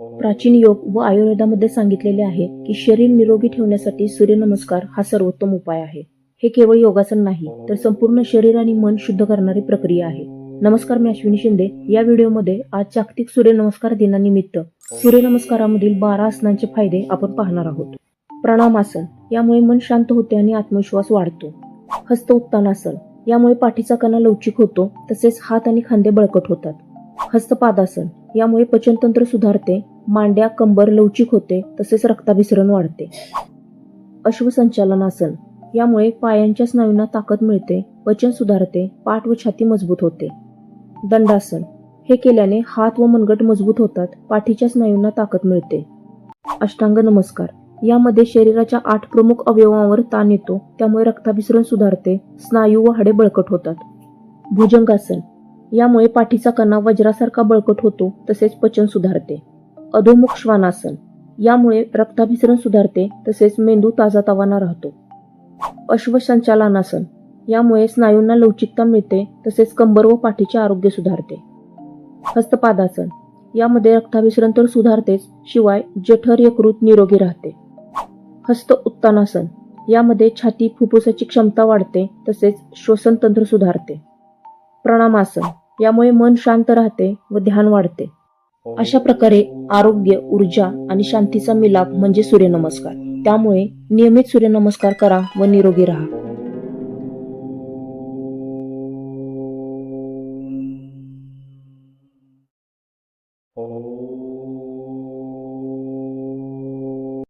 प्राचीन योग व आयुर्वेदामध्ये सांगितलेले आहे की शरीर निरोगी ठेवण्यासाठी सूर्यनमस्कार हा सर्वोत्तम उपाय आहे. हे केवळ योगासन नाही तर संपूर्ण शरीर आणि मन शुद्ध करणारी प्रक्रिया आहे. नमस्कार मी अश्विनी शिंदे. या व्हिडिओमध्ये आज जागतिक सूर्यनमस्कार दिनानिमित्त सूर्यनमस्कारामधील बारा आसनांचे फायदे आपण पाहणार आहोत. प्रणामासन यामुळे मन शांत होते आणि आत्मविश्वास वाढतो. हस्त उत्तानासन यामुळे पाठीचा कणा लवचिक होतो तसेच हात आणि खांदे बळकट होतात. हस्तपादासन यामुळे पचनतंत्र सुधारते मांड्या कंबर लवचिक होते तसेच रक्ताभिसरण वाढते. अश्वसंचालनासन यामुळे पायांच्या स्नायूंना ताकद मिळते पचन सुधारते पाठ व छाती मजबूत होते. दंडासन. हे केल्याने हात व मनगट मजबूत होतात पाठीच्या स्नायूंना ताकद मिळते. अष्टांग नमस्कार. यामध्ये शरीराच्या आठ प्रमुख अवयवांवर ताण येतो त्यामुळे रक्ताभिसरण सुधारते स्नायू व हाडे बळकट होतात. भुजंगासन. यामुळे पाठीचा कणा वज्रासारखा बळकट होतो तसेच पचन सुधारते. अधोमुख श्वानासन. यामुळे रक्ताभिसरण सुधारते तसेच मेंदू ताजातवाना राहतो. अश्वसंचालनासन. यामुळे स्नायूंना लवचिकता मिळते तसेच कंबर व पाठीचे आरोग्य सुधारते. हस्तपादासन. यामध्ये रक्ताभिसरण तर सुधारतेच शिवाय जठर यकृत निरोगी राहते. हस्त उत्तानासन. यामध्ये छाती फुफ्फुसाची क्षमता वाढते तसेच श्वसन तंत्र सुधारते. प्रणामासन यामुळे मन शांत राहते व ध्यान वाढते. अशा प्रकारे आरोग्य ऊर्जा आणि शांतीचा मिलाप म्हणजे सूर्यनमस्कार. त्यामुळे नियमित सूर्यनमस्कार करा व निरोगी राहा. Oh.